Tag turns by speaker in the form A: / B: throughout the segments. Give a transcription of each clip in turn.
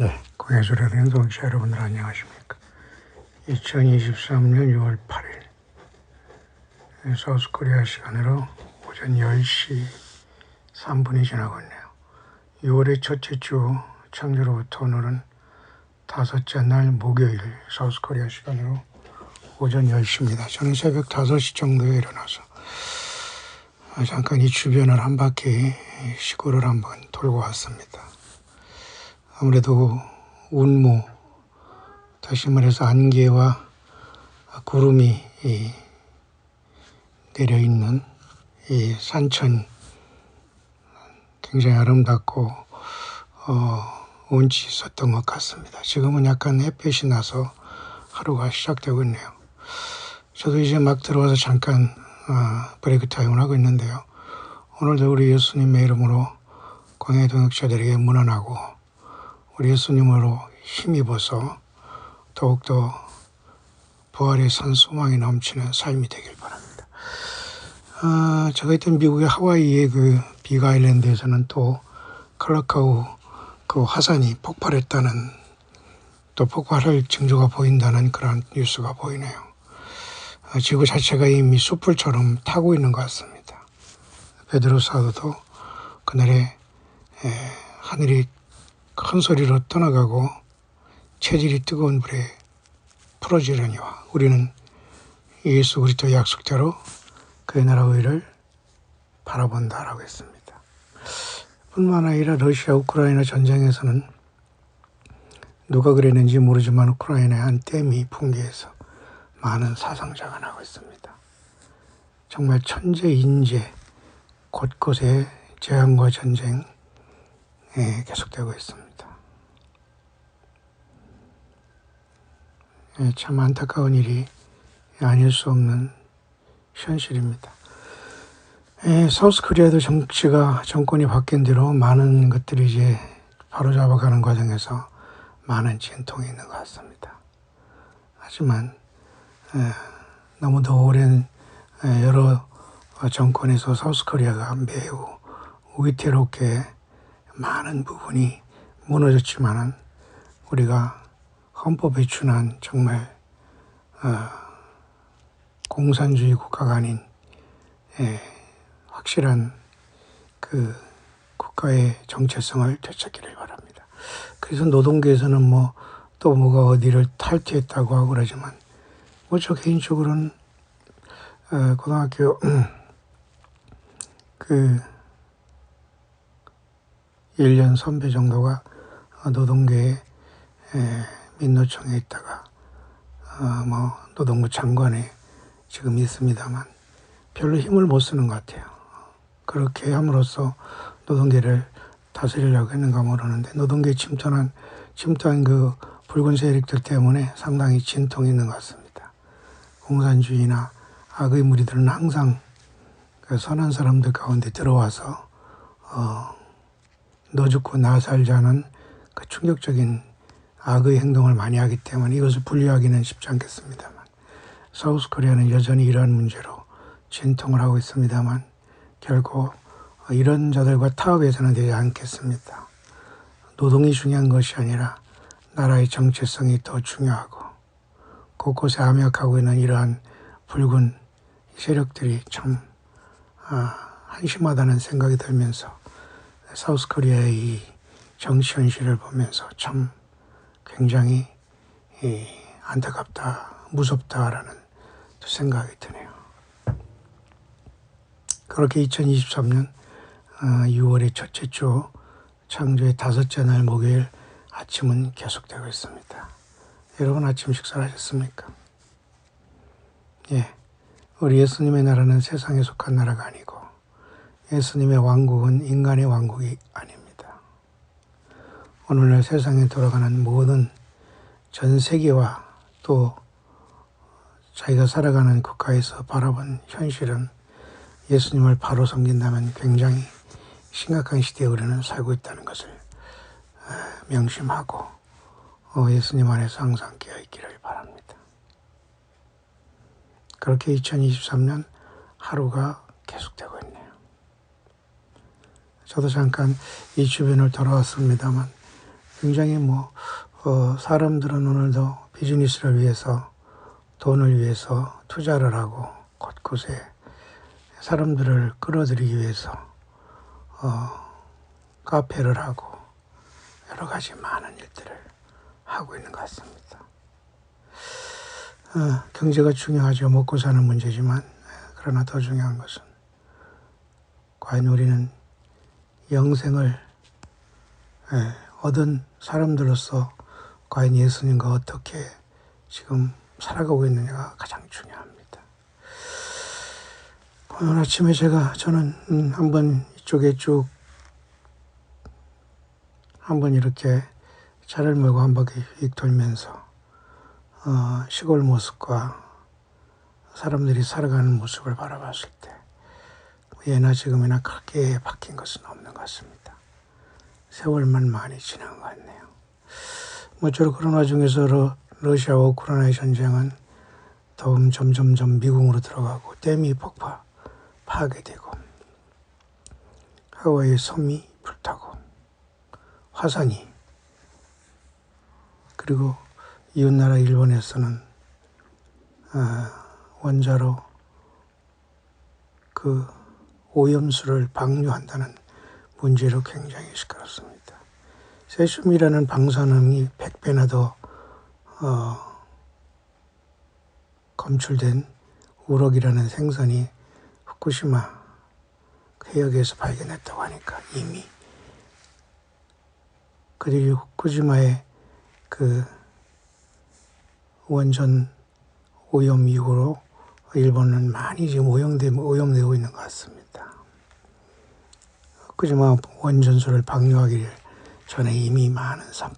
A: 네, 공예술의 동시 여러분들 안녕하십니까. 2023년 6월 8일 서울스코리아 시간으로 오전 10시 3분이 지나고 있네요. 6월의 첫째 주 창조로부터 오늘은 다섯째 날 목요일 서울스코리아 시간으로 오전 10시입니다. 저는 새벽 5시 정도에 일어나서 잠깐 이 주변을 한 바퀴 시골을 한번 돌고 왔습니다. 아무래도 운무, 다시 말해서 안개와 구름이 내려 있는 이 산천 굉장히 아름답고 어, 운치 있었던 것 같습니다. 지금은 약간 햇볕이 나서 하루가 시작되고 있네요. 저도 이제 막 들어와서 잠깐 어, 브레이크 타임을 하고 있는데요. 오늘도 우리 예수님의 이름으로 광해 동역자들에게 문안하고 우리 예수님으로 힘입어서 더욱더 부활의 산 소망이 넘치는 삶이 되길 바랍니다. 아, 제가 있던 미국의 하와이의 그 비가 아일랜드에서는 또 클라카우 그 화산이 폭발했다는 또 폭발할 징조가 보인다는 그런 뉴스가 보이네요. 아, 지구 자체가 이미 숲을처럼 타고 있는 것 같습니다. 베드로 사도도 그날에 에, 하늘이 큰 소리로 떠나가고 체질이 뜨거운 불에 풀어지려니와 우리는 예수 그리스도 약속대로 그의 나라 의를 바라본다라고 했습니다. 뿐만 아니라 러시아 우크라이나 전쟁에서는 누가 그랬는지 모르지만 우크라이나의 한 댐이 붕괴해서 많은 사상자가 나고 있습니다. 정말 천재 인재 곳곳에 재앙과 전쟁 계속되고 있습니다. 참 안타까운 일이 아닐 수 없는 현실입니다. 사우스코리아도 정치가 정권이 바뀐 뒤로 많은 것들이 이제 바로잡아가는 과정에서 많은 진통이 있는 것 같습니다. 하지만 너무도 오랜 여러 정권에서 사우스코리아가 매우 위태롭게 많은 부분이 무너졌지만은 우리가 헌법에 준한 정말 어, 공산주의 국가가 아닌 예, 확실한 그 국가의 정체성을 되찾기를 바랍니다. 그래서 노동계에서는 뭐 또 뭐가 어디를 탈퇴했다고 하고 그러지만 뭐 저 개인적으로는 어, 고등학교 그 1년 선배 정도가 노동계에 민노총에 있다가 어, 뭐 노동부 장관에 지금 있습니다만 별로 힘을 못 쓰는 것 같아요. 그렇게 함으로써 노동계를 다스리려고 했는가 모르는데 노동계 침투한 침투한 그 붉은 세력들 때문에 상당히 진통이 있는 것 같습니다. 공산주의나 악의 무리들은 항상 그 선한 사람들 가운데 들어와서 어, 너 죽고 나 살자는 그 충격적인 악의 행동을 많이 하기 때문에 이것을 분리하기는 쉽지 않겠습니다만 사우스 코리아는 여전히 이러한 문제로 진통을 하고 있습니다만 결코 이런 자들과 타협해서는 되지 않겠습니다. 노동이 중요한 것이 아니라 나라의 정체성이 더 중요하고 곳곳에 암약하고 있는 이러한 붉은 세력들이 참 아, 한심하다는 생각이 들면서 사우스 코리아의 이 정치 현실을 보면서 참 굉장히 안타깝다, 무섭다라는 생각이 드네요. 그렇게 2023년 6월의 어, 첫째 주 창조의 다섯째 날 목요일 아침은 계속되고 있습니다. 여러분 아침 식사를 하셨습니까? 예. 우리 예수님의 나라는 세상에 속한 나라가 아니고 예수님의 왕국은 인간의 왕국이 아닙니다. 오늘날 세상에 돌아가는 모든 전 세계와 또 자기가 살아가는 국가에서 바라본 현실은 예수님을 바로 섬긴다면 굉장히 심각한 시대에 우리는 살고 있다는 것을 어, 명심하고 어, 예수님 안에서 항상 깨어있기를 바랍니다. 그렇게 2023년 하루가 계속되고 있네요. 저도 잠깐 이 주변을 돌아왔습니다만 굉장히 뭐 어, 사람들은 오늘도 비즈니스를 위해서 돈을 위해서 투자를 하고 곳곳에 사람들을 끌어들이기 위해서 어, 카페를 하고 여러 가지 많은 일들을 하고 있는 것 같습니다. 어, 경제가 중요하죠. 먹고 사는 문제지만 그러나 더 중요한 것은 과연 우리는 영생을 예, 얻은 사람들로서 과연 예수님과 어떻게 지금 살아가고 있느냐가 가장 중요합니다. 오늘 아침에 제가 저는 음, 한번 이쪽에 쭉 한번 이렇게 차를 몰고 한 바퀴 휙 돌면서 어, 시골 모습과 사람들이 살아가는 모습을 바라봤을 때 예나 지금이나 크게 바뀐 것은 없는 것 같습니다. 세월만 많이 지난 것 같네요. 모쪼록 그런 와중에서 러, 러시아와 우크라이나의 전쟁은 더욱 점점점 미궁으로 들어가고 댐이 폭파 파괴되고 하와이의 섬이 불타고 화산이 그리고 이웃나라 일본에서는 아, 원자로 그 오염수를 방류한다는 문제로 굉장히 시끄럽습니다. 세슘이라는 방사능이 100배나 더 어, 검출된 우럭이라는 생선이 후쿠시마 해역에서 발견했다고 하니까 이미 그리고 후쿠시마의 그 원전 오염 이후로 일본은 많이 지금 오염되, 오염되고 있는 것 같습니다. 후쿠시마 원전소를 방류하기 전에 이미 많은 상,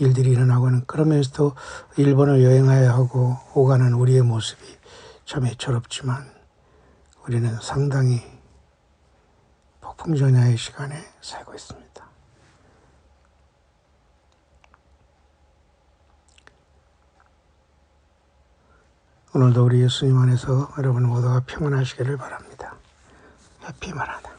A: 일들이 일어나고는 그러면서도 일본을 여행해야 하고 오가는 우리의 모습이 참 애처롭지만 우리는 상당히 폭풍전야의 시간에 살고 있습니다. 오늘도 우리 예수님 안에서 여러분 모두가 평안하시기를 바랍니다. 해피 마라다.